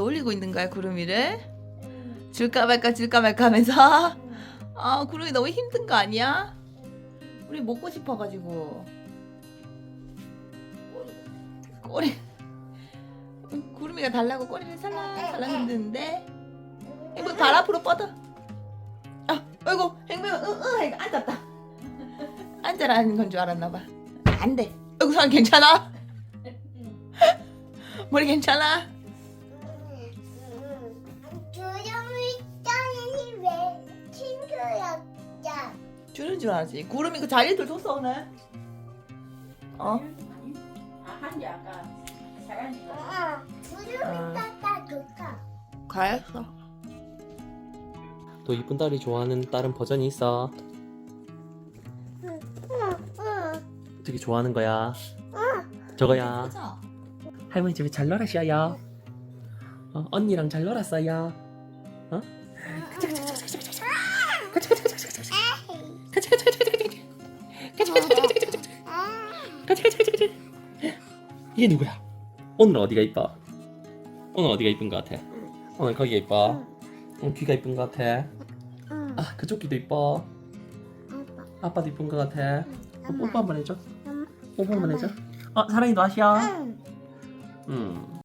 놀리고 있는 거야 구름 이를? 줄까 말까 줄까 말까 하면서 아 구름이 너무 힘든 거 아니야? 우리 먹고 싶어가지고 꼬리 구름이가 달라고 꼬리를 살랑살랑 흔드는데 행복 발 앞으로 뻗어 아 아이고 행복아 응응 이거 앉았다 앉아라는 건 줄 알았나 봐 안돼 아이고 사람 괜찮아? 머리 괜찮아? 주는 줄 알지 구름이 그 자리들 줬어 오늘 어? 아, 한지 아까 사랑이가 어, 조정을 짜다 줄까? 가였어 또 이쁜 딸이 좋아하는 다른 버전이 있어. 응, 응, 어떻게 좋아하는 거야? 저거야. 보자 할머니 집에 잘 놀았어요. 어, 언니랑 잘 놀았어요. 어? 이게 누구야? 오늘 어디가 이뻐? 오늘 어디가 이쁜 것 같아? 오늘 거기가 이뻐. 어, 귀가 이쁜 것 같아. 응, 아 그쪽 귀도 이뻐. 아빠, 아빠도 이쁜 것 같아. 어, 뽀뽀 한 번 해줘. 엄마, 뽀뽀 한 번 해줘. 어 사랑이도 하시오. 응. 음.